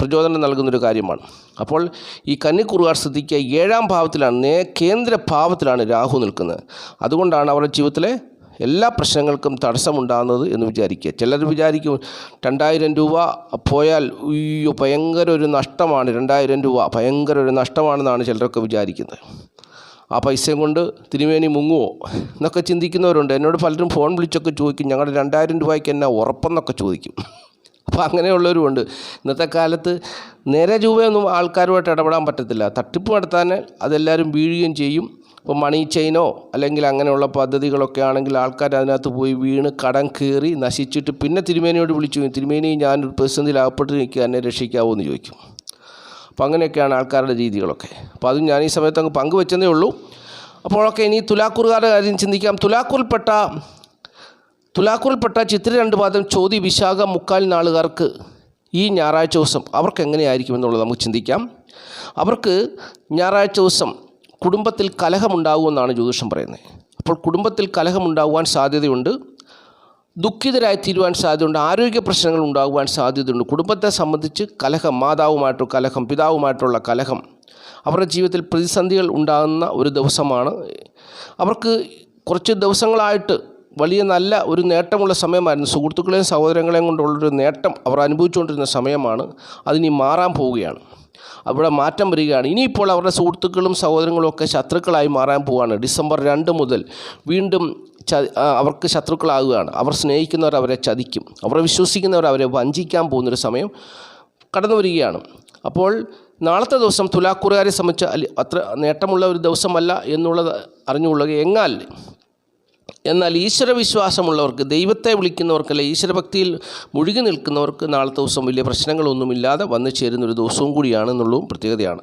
പ്രചോദനം നൽകുന്നൊരു കാര്യമാണ്. അപ്പോൾ ഈ കന്നിക്കുറുകാർ ശ്രദ്ധിക്കുക ഏഴാം ഭാവത്തിലാണ് നേ കേന്ദ്ര ഭാവത്തിലാണ് രാഹു നിൽക്കുന്നത്. അതുകൊണ്ടാണ് അവരുടെ ജീവിതത്തിലെ എല്ലാ പ്രശ്നങ്ങൾക്കും തടസ്സമുണ്ടാകുന്നത് എന്ന് വിചാരിക്കുക. ചിലർ വിചാരിക്കും രണ്ടായിരം രൂപ പോയാൽ അയ്യോ ഭയങ്കര ഒരു നഷ്ടമാണ് രണ്ടായിരം രൂപ ഭയങ്കര ഒരു നഷ്ടമാണെന്നാണ് ചിലരൊക്കെ വിചാരിക്കുന്നത്. ആ പൈസയും കൊണ്ട് തിരുമേനി മുങ്ങുമോ എന്നൊക്കെ ചിന്തിക്കുന്നവരുണ്ട്. എന്നോട് പലരും ഫോൺ വിളിച്ചൊക്കെ ചോദിക്കും ഞങ്ങളുടെ രണ്ടായിരം രൂപയ്ക്ക് എന്നെ ഉറപ്പെന്നൊക്കെ ചോദിക്കും. അപ്പോൾ അങ്ങനെയുള്ളവരുമുണ്ട്. ഇന്നത്തെ കാലത്ത് നേരെ രൂപയൊന്നും ആൾക്കാരുമായിട്ട് ഇടപെടാൻ പറ്റത്തില്ല. തട്ടിപ്പ് നടത്താൻ അതെല്ലാവരും വീഴുകയും ചെയ്യും. ഇപ്പോൾ മണി ചെയിനോ അല്ലെങ്കിൽ അങ്ങനെയുള്ള പദ്ധതികളൊക്കെ ആണെങ്കിൽ ആൾക്കാർ അതിനകത്ത് പോയി വീണ് കടം കയറി നശിച്ചിട്ട് പിന്നെ തിരുമേനിയോട് വിളിച്ചു തിരുമേനി ഞാനൊരു പ്രതിസന്ധിയിൽ അകപ്പെട്ട് നിൽക്കുക എന്നെ രക്ഷിക്കാവോ എന്ന് ചോദിക്കും. അപ്പോൾ അങ്ങനെയൊക്കെയാണ് ആൾക്കാരുടെ രീതികളൊക്കെ. അപ്പോൾ അതും ഞാൻ ഈ സമയത്ത് അങ്ങ് പങ്കുവെച്ചതേ ഉള്ളൂ. അപ്പോഴൊക്കെ ഇനി തുലാക്കൂറുകാരുടെ കാര്യം ചിന്തിക്കാം. തുലാക്കൂറിൽപ്പെട്ട തുലാക്കൂറിൽപ്പെട്ട ചിത്ര രണ്ട് പാദം ചോതി വിശാഖ മുക്കാൽ നാളുകാർക്ക് ഈ ഞായറാഴ്ച ദിവസം അവർക്ക് എങ്ങനെയായിരിക്കും എന്നുള്ളത് നമുക്ക് ചിന്തിക്കാം. അവർക്ക് ഞായറാഴ്ച ദിവസം കുടുംബത്തിൽ കലഹമുണ്ടാകുമെന്നാണ് ജ്യോതിഷം പറയുന്നത്. അപ്പോൾ കുടുംബത്തിൽ കലഹമുണ്ടാകുവാൻ സാധ്യതയുണ്ട്. ദുഃഖിതരായി തീരുവാൻ സാധ്യതയുണ്ട്. ആരോഗ്യ പ്രശ്നങ്ങൾ ഉണ്ടാകുവാൻ സാധ്യതയുണ്ട്. കുടുംബത്തെ സംബന്ധിച്ച് കലഹം മാതാവുമായിട്ടോ കലഹം പിതാവുമായിട്ടുള്ള കലഹം അവരുടെ ജീവിതത്തിൽ പ്രതിസന്ധികൾ ഉണ്ടാകുന്ന ഒരു ദിവസമാണ്. അവർക്ക് കുറച്ച് ദിവസങ്ങളായിട്ട് വലിയ നല്ല ഒരു നേട്ടമുള്ള സമയമായിരുന്നു. സുഹൃത്തുക്കളെയും സഹോദരങ്ങളെയും കൊണ്ടുള്ളൊരു നേട്ടം അവർ അനുഭവിച്ചുകൊണ്ടിരുന്ന സമയമാണ്. അതിനി മാറാൻ പോവുകയാണ്. അവിടെ മാറ്റം വരികയാണ്. ഇനിയിപ്പോൾ അവരുടെ സുഹൃത്തുക്കളും സഹോദരങ്ങളും ഒക്കെ ശത്രുക്കളായി മാറാൻ പോവുകയാണ് ഡിസംബർ രണ്ട് മുതൽ വീണ്ടും അവർക്ക് ശത്രുക്കളാകുകയാണ്. അവർ സ്നേഹിക്കുന്നവർ അവരെ ചതിക്കും. അവരെ വിശ്വസിക്കുന്നവർ അവരെ വഞ്ചിക്കാൻ പോകുന്നൊരു സമയം കടന്നു വരികയാണ്. അപ്പോൾ നാളത്തെ ദിവസം തുലാക്കുറുകാരെ സംബന്ധിച്ച് അത്ര നേട്ടമുള്ള ഒരു ദിവസമല്ല എന്നുള്ളത് അറിഞ്ഞുകൊള്ളുക എന്നാൽ എന്നാൽ ഈശ്വരവിശ്വാസമുള്ളവർക്ക് ദൈവത്തെ വിളിക്കുന്നവർക്ക് അല്ലെ ഈശ്വരഭക്തിയിൽ മുഴുകി നിൽക്കുന്നവർക്ക് നാളത്തെ ദിവസം വലിയ പ്രശ്നങ്ങളൊന്നുമില്ലാതെ വന്നു ചേരുന്ന ഒരു ദിവസവും കൂടിയാണ് എന്നുള്ളതും പ്രത്യേകതയാണ്.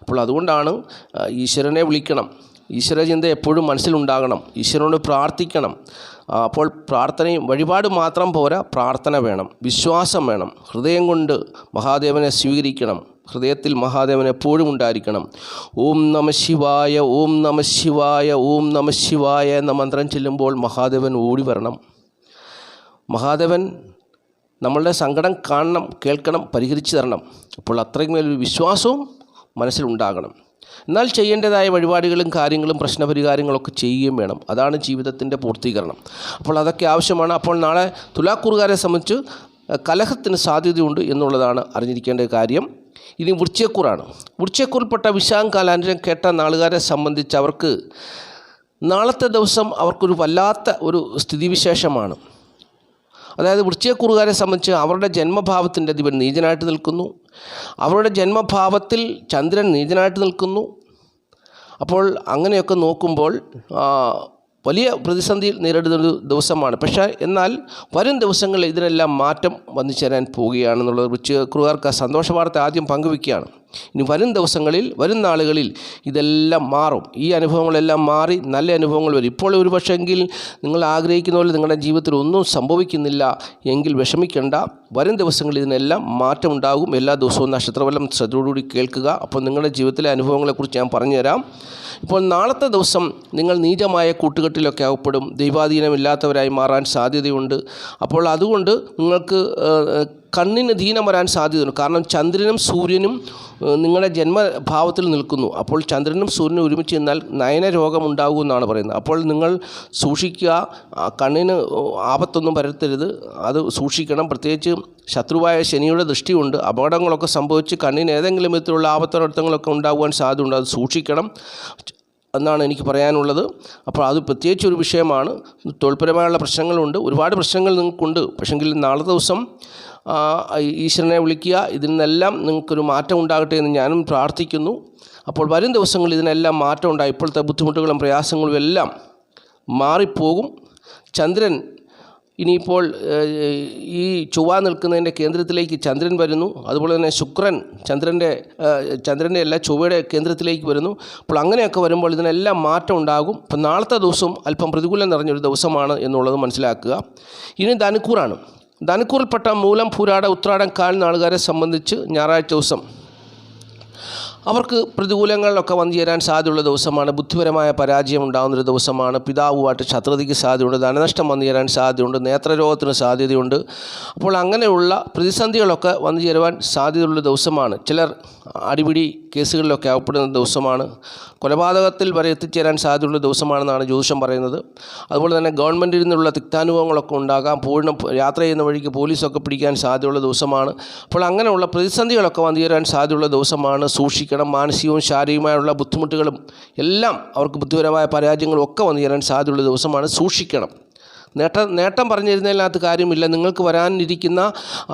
അപ്പോൾ അതുകൊണ്ടാണ് ഈശ്വരനെ വിളിക്കണം. ഈശ്വരചിന്ത എപ്പോഴും മനസ്സിലുണ്ടാകണം. ഈശ്വരനോട് പ്രാർത്ഥിക്കണം. അപ്പോൾ പ്രാർത്ഥനയും വഴിപാട് മാത്രം പോരാ പ്രാർത്ഥന വേണം. വിശ്വാസം വേണം. ഹൃദയം കൊണ്ട് മഹാദേവനെ സ്വീകരിക്കണം. ഹൃദയത്തിൽ മഹാദേവൻ എപ്പോഴും ഉണ്ടായിരിക്കണം. ഓം നമ ശിവായ ഓം നമ ശിവായ ഓം നമ ശിവായ എന്ന മന്ത്രം ചെല്ലുമ്പോൾ മഹാദേവൻ ഓടി വരണം. മഹാദേവൻ നമ്മളുടെ സങ്കടം കാണണം കേൾക്കണം പരിഹരിച്ചു തരണം. അപ്പോൾ അത്രയും മേലൊരു വിശ്വാസവും മനസ്സിലുണ്ടാകണം. എന്നാൽ ചെയ്യേണ്ടതായ വഴിപാടുകളും കാര്യങ്ങളും പ്രശ്നപരിഹാരങ്ങളൊക്കെ ചെയ്യുകയും വേണം. അതാണ് ജീവിതത്തിന്റെ പൂർത്തീകരണം. അപ്പോൾ അതൊക്കെ ആവശ്യമാണ്. അപ്പോൾ നാളെ തുലാക്കൂറുകാരെ സംബന്ധിച്ച് കലഹത്തിന് സാധ്യതയുണ്ട് എന്നുള്ളതാണ് അറിഞ്ഞിരിക്കേണ്ട കാര്യം. ഇനി വൃച്ചക്കൂറാണ് വൃച്ചക്കൂറിൽപ്പെട്ട വിശാഖം കാലാന്തരം കേട്ട നാളുകാരെ സംബന്ധിച്ച് അവർക്ക് നാളത്തെ ദിവസം അവർക്കൊരു വല്ലാത്ത ഒരു സ്ഥിതിവിശേഷമാണ്. അതായത് വൃശ്ചയക്കുറുകാരെ സംബന്ധിച്ച് അവരുടെ ജന്മഭാവത്തിന്റെ അധിപൻ നീചനായിട്ട് നിൽക്കുന്നു. അവരുടെ ജന്മഭാവത്തിൽ ചന്ദ്രൻ നീചനായിട്ട് നിൽക്കുന്നു. അപ്പോൾ അങ്ങനെയൊക്കെ നോക്കുമ്പോൾ വലിയ പ്രതിസന്ധി നേരിടുന്ന ഒരു ദിവസമാണ്. പക്ഷേ എന്നാൽ വരും ദിവസങ്ങളിൽ ഇതിനെല്ലാം മാറ്റം വന്നു ചേരാൻ പോവുകയാണെന്നുള്ളത് വൃശ്ചയക്കുറുകാർക്ക് ആ സന്തോഷ വാർത്ത ആദ്യം പങ്കുവയ്ക്കുകയാണ്. ഇനി വരും ദിവസങ്ങളിൽ വരും നാളുകളിൽ ഇതെല്ലാം മാറും. ഈ അനുഭവങ്ങളെല്ലാം മാറി നല്ല അനുഭവങ്ങൾ വരും. ഇപ്പോൾ ഒരു പക്ഷെങ്കിൽ നിങ്ങൾ ആഗ്രഹിക്കുന്ന പോലെ നിങ്ങളുടെ ജീവിതത്തിൽ ഒന്നും സംഭവിക്കുന്നില്ല എങ്കിൽ വിഷമിക്കേണ്ട. വരും ദിവസങ്ങളിൽ ഇതിനെല്ലാം മാറ്റം ഉണ്ടാകും. എല്ലാ ദിവസവും നക്ഷത്രഫലം ശ്രദ്ധയോടുകൂടി കേൾക്കുക. അപ്പോൾ നിങ്ങളുടെ ജീവിതത്തിലെ അനുഭവങ്ങളെക്കുറിച്ച് ഞാൻ പറഞ്ഞുതരാം. ഇപ്പോൾ നാളത്തെ ദിവസം നിങ്ങൾ നീചമായ കൂട്ടുകെട്ടിലൊക്കെ അകപ്പെടും ദൈവാധീനമില്ലാത്തവരായി മാറാൻ സാധ്യതയുണ്ട്. അപ്പോൾ അതുകൊണ്ട് നിങ്ങൾക്ക് കണ്ണിന് ദീനം വരാൻ സാധ്യതയുണ്ട്. കാരണം ചന്ദ്രനും സൂര്യനും നിങ്ങളുടെ ജന്മഭാവത്തിൽ നിൽക്കുന്നു. അപ്പോൾ ചന്ദ്രനും സൂര്യനും ഒരുമിച്ച് നിന്നാൽ നയന രോഗം ഉണ്ടാകുമെന്നാണ് പറയുന്നത്. അപ്പോൾ നിങ്ങൾ സൂക്ഷിക്കുക. കണ്ണിന് ആപത്തൊന്നും വരുത്തരുത് അത് സൂക്ഷിക്കണം. പ്രത്യേകിച്ച് ശത്രുവായ ശനിയുടെ ദൃഷ്ടിയുണ്ട്. അപകടങ്ങളൊക്കെ സംഭവിച്ച് കണ്ണിന് ഏതെങ്കിലും വിധത്തിലുള്ള ആപത്തടത്തങ്ങളൊക്കെ ഉണ്ടാകുവാൻ സാധ്യതയുണ്ട്. അത് സൂക്ഷിക്കണം. എന്നാണ് എനിക്ക് പറയാനുള്ളത്. അപ്പോൾ അത് പ്രത്യേകിച്ച് ഒരു വിഷയമാണ്. തൊഴിൽപരമായുള്ള പ്രശ്നങ്ങളുണ്ട്. ഒരുപാട് പ്രശ്നങ്ങൾ നിങ്ങൾക്കുണ്ട്. പക്ഷെങ്കിൽ നാളെ ദിവസം ഈശ്വരനെ വിളിക്കുക. ഇതിൽ നിന്നെല്ലാം നിങ്ങൾക്കൊരു മാറ്റം ഉണ്ടാകട്ടെ എന്ന് ഞാനും പ്രാർത്ഥിക്കുന്നു. അപ്പോൾ വരും ദിവസങ്ങളിൽ ഇതിനെല്ലാം മാറ്റം ഉണ്ടായി. ഇപ്പോഴത്തെ ബുദ്ധിമുട്ടുകളും പ്രയാസങ്ങളും എല്ലാം മാറിപ്പോകും. ചന്ദ്രൻ ഇനിയിപ്പോൾ ഈ ചൊവ്വ നിൽക്കുന്നതിന്റെ കേന്ദ്രത്തിലേക്ക് ചന്ദ്രൻ വരുന്നു. അതുപോലെ തന്നെ ശുക്രൻ ചന്ദ്രന്റെ ചന്ദ്രന്റെ അല്ല ചൊവ്വയുടെ കേന്ദ്രത്തിലേക്ക് വരുന്നു. അപ്പോൾ അങ്ങനെയൊക്കെ വരുമ്പോൾ ഇതിനെല്ലാം മാറ്റം ഉണ്ടാകും. അപ്പം നാളത്തെ ദിവസം അല്പം പ്രതികൂലം നിറഞ്ഞൊരു ദിവസമാണ് എന്നുള്ളത് മനസ്സിലാക്കുക. ഇനി ധനുക്കൂറാണ്. ധനുക്കൂറിൽപ്പെട്ട മൂലം പൂരാട ഉത്രാടം കാൽ നാളുകാരെ സംബന്ധിച്ച് ഞായറാഴ്ച ദിവസം അവർക്ക് പ്രതികൂലങ്ങളിലൊക്കെ വന്നു ചേരാൻ സാധ്യതയുള്ള ദിവസമാണ്. ബുദ്ധിപരമായ പരാജയം ഉണ്ടാകുന്നൊരു ദിവസമാണ്. പിതാവുമായിട്ട് ശത്രുതയ്ക്ക് സാധ്യതയുണ്ട്. ധനനഷ്ടം വന്നു ചേരാൻ സാധ്യതയുണ്ട്. നേത്രരോഗത്തിന് സാധ്യതയുണ്ട്. അപ്പോൾ അങ്ങനെയുള്ള പ്രതിസന്ധികളൊക്കെ വന്നു ചേരുവാൻ സാധ്യതയുള്ള ദിവസമാണ്. ചിലർ അടിപിടി കേസുകളിലൊക്കെ അകപ്പെടുന്ന ദിവസമാണ്. കൊലപാതകത്തിൽ വരെ എത്തിച്ചേരാൻ സാധ്യതയുള്ള ദിവസമാണെന്നാണ് ജ്യോതിഷം പറയുന്നത്. അതുപോലെ തന്നെ ഗവൺമെന്റിൽ നിന്നുള്ള തിക്താനുഭവങ്ങളൊക്കെ ഉണ്ടാകാം. പൂർണ യാത്ര ചെയ്യുന്ന വഴിക്ക് പോലീസൊക്കെ പിടിക്കാൻ സാധ്യതയുള്ള ദിവസമാണ്. അപ്പോൾ അങ്ങനെയുള്ള പ്രതിസന്ധികളൊക്കെ വന്നു ചേരാൻ സാധ്യതയുള്ള ദിവസമാണ് സൂക്ഷിക്കണം മാനസികവും ശാരീരികമായുള്ള ബുദ്ധിമുട്ടുകളും എല്ലാം അവർക്ക് ബുദ്ധിപരമായ പരാജയങ്ങളും ഒക്കെ വന്നു ചേരാൻ സാധ്യതയുള്ള ദിവസമാണ് സൂക്ഷിക്കണം. നേട്ടം നേട്ടം പറഞ്ഞു തരുന്നതിനകത്ത് കാര്യമില്ല. നിങ്ങൾക്ക് വരാനിരിക്കുന്ന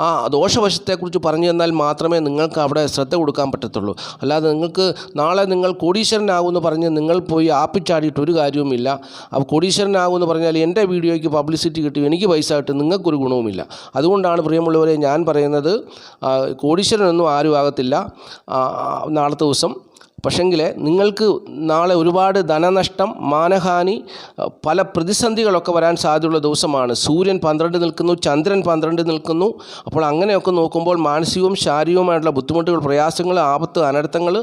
ആ ദോഷവശത്തെക്കുറിച്ച് പറഞ്ഞു തന്നാൽ മാത്രമേ നിങ്ങൾക്ക് അവിടെ ശ്രദ്ധ കൊടുക്കാൻ പറ്റത്തുള്ളൂ. അല്ലാതെ നിങ്ങൾക്ക് നാളെ നിങ്ങൾ കോടീശ്വരനാകുമെന്ന് പറഞ്ഞ് നിങ്ങൾ പോയി ആപ്പിച്ചാടിയിട്ട് ഒരു കാര്യവുമില്ല. അപ്പോൾ കോടീശ്വരനാകുമെന്ന് പറഞ്ഞാൽ എന്റെ വീഡിയോയ്ക്ക് പബ്ലിസിറ്റി കിട്ടും എനിക്ക് പൈസ കിട്ടും നിങ്ങൾക്കൊരു ഗുണവുമില്ല. അതുകൊണ്ടാണ് പ്രിയമുള്ളവരെ ഞാൻ പറയുന്നത് കോടീശ്വരനൊന്നും ആരും ആകത്തില്ല നാളത്തെ ദിവസം പക്ഷെങ്കിൽ നിങ്ങൾക്ക് നാളെ ഒരുപാട് ധനനഷ്ടം മാനഹാനി പല പ്രതിസന്ധികളൊക്കെ വരാൻ സാധ്യതയുള്ള ദിവസമാണ്. സൂര്യൻ പന്ത്രണ്ട് നിൽക്കുന്നു ചന്ദ്രൻ പന്ത്രണ്ട് നിൽക്കുന്നു. അപ്പോൾ അങ്ങനെയൊക്കെ നോക്കുമ്പോൾ മാനസികവും ശാരീരികവുമായിട്ടുള്ള ബുദ്ധിമുട്ടുകൾ പ്രയാസങ്ങൾ ആപത്ത് അനർത്ഥങ്ങൾ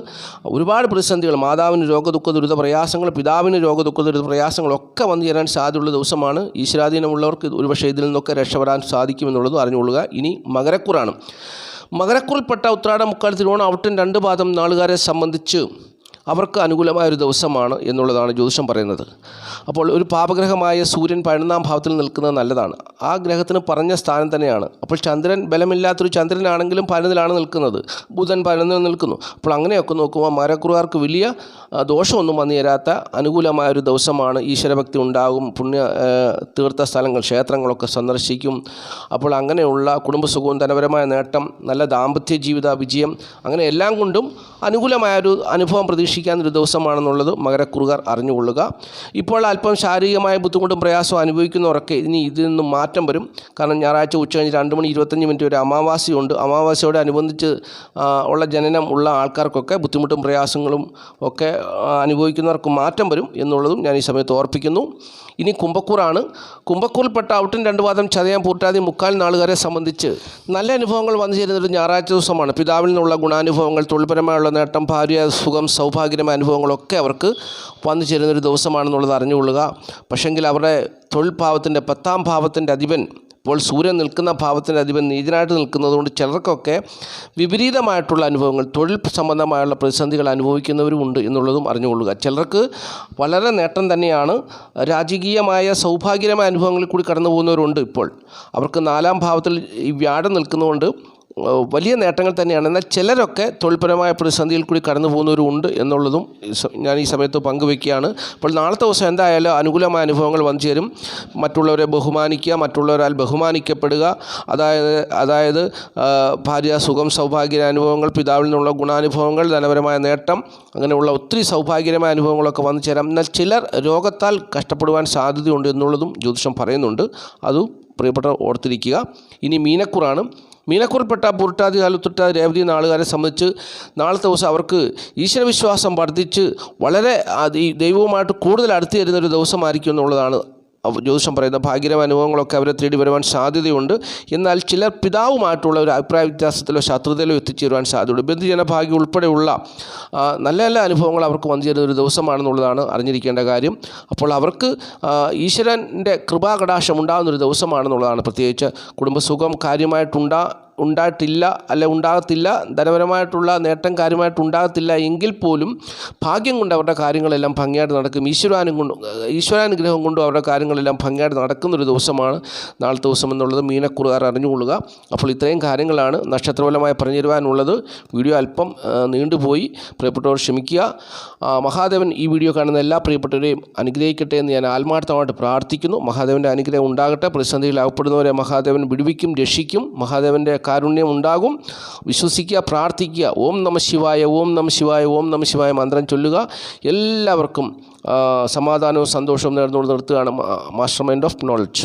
ഒരുപാട് പ്രതിസന്ധികൾ മാതാവിന് രോഗദുഃഖ ദുരിത പ്രയാസങ്ങൾ പിതാവിന് രോഗദുഃഖ ദുരിത പ്രയാസങ്ങളൊക്കെ വന്നു ചേരാൻ സാധ്യതയുള്ള ദിവസമാണ്. ഈശ്വരാധീനമുള്ളവർക്ക് ഒരുപക്ഷേ ഇതിൽ നിന്നൊക്കെ രക്ഷപ്പെടാൻ സാധിക്കുമെന്നുള്ളത് അറിഞ്ഞുകൊള്ളുക. ഇനി മകരക്കുറാണ്. മകരക്കുറിൽപ്പെട്ട ഉത്രാട മുക്കാൽ തിരുവോണം അവിട്ടൻ രണ്ട് പാദം നാളുകാരെ സംബന്ധിച്ച്. അവർക്ക് അനുകൂലമായ ഒരു ദിവസമാണ് എന്നുള്ളതാണ് ജ്യോതിഷം പറയുന്നത്. അപ്പോൾ ഒരു പാപഗ്രഹമായ സൂര്യൻ പതിനൊന്നാം ഭാവത്തിൽ നിൽക്കുന്നത് നല്ലതാണ്. ആ ഗ്രഹത്തിന് പറഞ്ഞ സ്ഥാനം തന്നെയാണ്. അപ്പോൾ ചന്ദ്രൻ ബലമില്ലാത്തൊരു ചന്ദ്രനാണെങ്കിലും പതിനൊന്നിലാണ് നിൽക്കുന്നത്. ബുധൻ പതിനൊന്നിൽ നിൽക്കുന്നു. അപ്പോൾ അങ്ങനെയൊക്കെ നോക്കുമ്പോൾ മരക്കുറുകാർക്ക് വലിയ ദോഷമൊന്നും വന്നു ചേരാത്ത അനുകൂലമായ ഒരു ദിവസമാണ് ഈശ്വരഭക്തി ഉണ്ടാകും. പുണ്യ തീർത്ഥ സ്ഥലങ്ങൾ ക്ഷേത്രങ്ങളൊക്കെ സന്ദർശിക്കും. അപ്പോൾ അങ്ങനെയുള്ള കുടുംബസുഖവും ധനപരമായ നേട്ടം നല്ല ദാമ്പത്യ ജീവിത വിജയം അങ്ങനെ എല്ലാം കൊണ്ടും അനുകൂലമായൊരു അനുഭവം പ്രതീക്ഷിക്കും ആഘോഷിക്കാവുന്നൊരു ദിവസമാണെന്നുള്ളത് മകരക്കുറുകാർ അറിഞ്ഞുകൊള്ളുക. ഇപ്പോൾ അല്പം ശാരീരികമായ ബുദ്ധിമുട്ടും പ്രയാസവും അനുഭവിക്കുന്നവരൊക്കെ ഇനി ഇതിൽ നിന്നും മാറ്റം വരും. കാരണം ഞായറാഴ്ച ഉച്ച കഴിഞ്ഞ് രണ്ട് മണി ഇരുപത്തഞ്ച് മിനിറ്റ് ഒരു അമാവാസിയുണ്ട്. അമാവാസിയോടനുബന്ധിച്ച് അനുബന്ധിച്ച് ഉള്ള ജനനം ഉള്ള ആൾക്കാർക്കൊക്കെ ബുദ്ധിമുട്ടും പ്രയാസങ്ങളും ഒക്കെ അനുഭവിക്കുന്നവർക്ക് മാറ്റം വരും എന്നുള്ളതും ഞാൻ ഈ സമയത്ത് ഓർപ്പിക്കുന്നു. ഇനി കുംഭക്കൂറാണ്. കുംഭക്കൂറിൽപ്പെട്ട ഔട്ടും രണ്ട് വാദം ചതയാൻ പൂട്ടാതി മുക്കാൽ നാളുകാരെ സംബന്ധിച്ച് നല്ല അനുഭവങ്ങൾ വന്നു ചേരുന്ന ഒരു ഞായറാഴ്ച ദിവസമാണ്. പിതാവിൽ നിന്നുള്ള ഗുണാനുഭവങ്ങൾ തൊഴിൽപരമായുള്ള നേട്ടം ഭാര്യ സുഖം സൗഭാഗ്യമായ അനുഭവങ്ങളൊക്കെ അവർക്ക് വന്നു ചേരുന്നൊരു ദിവസമാണെന്നുള്ളത് അറിഞ്ഞുകൊള്ളുക. പക്ഷെങ്കിൽ അവരുടെ തൊഴിൽ ഭാവത്തിന്റെ പത്താം ഭാവത്തിന്റെ അധിപൻ ഇപ്പോൾ സൂര്യൻ നിൽക്കുന്ന ഭാവത്തിന്റെ അധിപൻ നീചനായിട്ട് നിൽക്കുന്നതുകൊണ്ട് ചിലർക്കൊക്കെ വിപരീതമായിട്ടുള്ള അനുഭവങ്ങൾ തൊഴിൽ സംബന്ധമായുള്ള പ്രതിസന്ധികൾ അനുഭവിക്കുന്നവരുമുണ്ട് എന്നുള്ളതും അറിഞ്ഞുകൊള്ളുക. ചിലർക്ക് വളരെ നേട്ടം തന്നെയാണ് രാജകീയമായ സൗഭാഗ്യമായ അനുഭവങ്ങളിൽ കൂടി കടന്നു പോകുന്നവരുണ്ട് ഇപ്പോൾ. അവർക്ക് നാലാം ഭാവത്തിൽ ഈ വ്യാഴം നിൽക്കുന്നതുകൊണ്ട് വലിയ നേട്ടങ്ങൾ തന്നെയാണ്. എന്നാൽ ചിലരൊക്കെ തൊഴിൽപരമായ പ്രതിസന്ധിയിൽ കൂടി കടന്നു പോകുന്നവരുണ്ട് എന്നുള്ളതും ഞാൻ ഈ സമയത്ത് പങ്കുവെക്കുകയാണ്. അപ്പോൾ നാളത്തെ ദിവസം എന്തായാലും അനുകൂലമായ അനുഭവങ്ങൾ വന്നു ചേരും. മറ്റുള്ളവരെ ബഹുമാനിക്കുക മറ്റുള്ളവരാൽ ബഹുമാനിക്കപ്പെടുക. അതായത് അതായത് ഭാര്യ സുഖം സൗഭാഗ്യ അനുഭവങ്ങൾ പിതാവിൽ നിന്നുള്ള ഗുണാനുഭവങ്ങൾ ധനപരമായ നേട്ടം അങ്ങനെയുള്ള ഒത്തിരി സൗഭാഗ്യകരമായ അനുഭവങ്ങളൊക്കെ വന്നു ചേരാം. എന്നാൽ ചിലർ രോഗത്താൽ കഷ്ടപ്പെടുവാൻ സാധ്യതയുണ്ട് എന്നുള്ളതും ജ്യോതിഷം പറയുന്നുണ്ട്. അതും പ്രിയപ്പെട്ട ഓർത്തിരിക്കുക. ഇനി മീനക്കുറാണ്. മീനക്കുറിൽപ്പെട്ട പുരുട്ടാതി തൊട്ട രേവതി നാളുകാരെ സംബന്ധിച്ച് നാളത്തെ ദിവസം അവർക്ക് ഈശ്വരവിശ്വാസം വർദ്ധിച്ച് വളരെ ദൈവവുമായിട്ട് കൂടുതൽ അടുത്തു തരുന്നൊരു ദിവസമായിരിക്കും എന്നുള്ളതാണ് ജ്യോതിഷം പറയുന്ന ഭാഗ്യരമായ അനുഭവങ്ങളൊക്കെ അവരെ തേടി വരുവാൻ സാധ്യതയുണ്ട്. എന്നാൽ ചിലർ പിതാവുമായിട്ടുള്ള ഒരു അഭിപ്രായ വ്യത്യാസത്തിലോ ശത്രുതയിലോ എത്തിച്ചേരുവാൻ സാധ്യതയുണ്ട്. ബന്ധുജന ഭാഗ്യം ഉൾപ്പെടെയുള്ള നല്ല നല്ല അനുഭവങ്ങൾ അവർക്ക് വന്നു ചേരുന്ന ഒരു ദിവസമാണെന്നുള്ളതാണ് അറിഞ്ഞിരിക്കേണ്ട കാര്യം. അപ്പോൾ അവർക്ക് ഈശ്വരന്റെ കൃപാകടാശം ഉണ്ടാകുന്നൊരു ദിവസമാണെന്നുള്ളതാണ് പ്രത്യേകിച്ച് കുടുംബസുഖം കാര്യമായിട്ടുണ്ടാ ഉണ്ടായിട്ടില്ല അല്ലെ ഉണ്ടാകത്തില്ല ധനപരമായിട്ടുള്ള നേട്ടം കാര്യമായിട്ട് ഉണ്ടാകത്തില്ല എങ്കിൽ പോലും ഭാഗ്യം കൊണ്ട് അവരുടെ കാര്യങ്ങളെല്ലാം ഭംഗിയായിട്ട് നടക്കും. ഈശ്വരാനും കൊണ്ട് ഈശ്വരാനുഗ്രഹം കൊണ്ടും അവരുടെ കാര്യങ്ങളെല്ലാം ഭംഗിയായിട്ട് നടക്കുന്നൊരു ദിവസമാണ് നാളത്തെ ദിവസം എന്നുള്ളത്. മീനക്കുറുകാർ അറിഞ്ഞുകൊള്ളുക. അപ്പോൾ ഇത്രയും കാര്യങ്ങളാണ് നക്ഷത്രപരമായി പറഞ്ഞു തരുവാനുള്ളത് വീഡിയോ അല്പം നീണ്ടുപോയി. പ്രിയപ്പെട്ടവർ ക്ഷമിക്കുക. മഹാദേവൻ ഈ വീഡിയോ കാണുന്ന എല്ലാ പ്രിയപ്പെട്ടവരെയും അനുഗ്രഹിക്കട്ടെ എന്ന് ഞാൻ ആത്മാർത്ഥമായിട്ട് പ്രാർത്ഥിക്കുന്നു. മഹാദേവന്റെ അനുഗ്രഹം ഉണ്ടാകട്ടെ. പ്രതിസന്ധിയിൽ അകപ്പെടുന്നവരെ മഹാദേവൻ വിടുവിക്കും രക്ഷിക്കും. മഹാദേവന്റെ കാരുണ്യം ഉണ്ടാകും വിശ്വസിക്കുക പ്രാർത്ഥിക്കുക. ഓം നമ ശിവായ ഓം നമ ശിവായ ഓം നമ ശിവായ മന്ത്രം ചൊല്ലുക. എല്ലാവർക്കും സമാധാനവും സന്തോഷവും നേർന്നുകൊണ്ട് നിർത്തുകയാണ് മാസ്റ്റർ മൈൻഡ് ഓഫ് നോളജ്.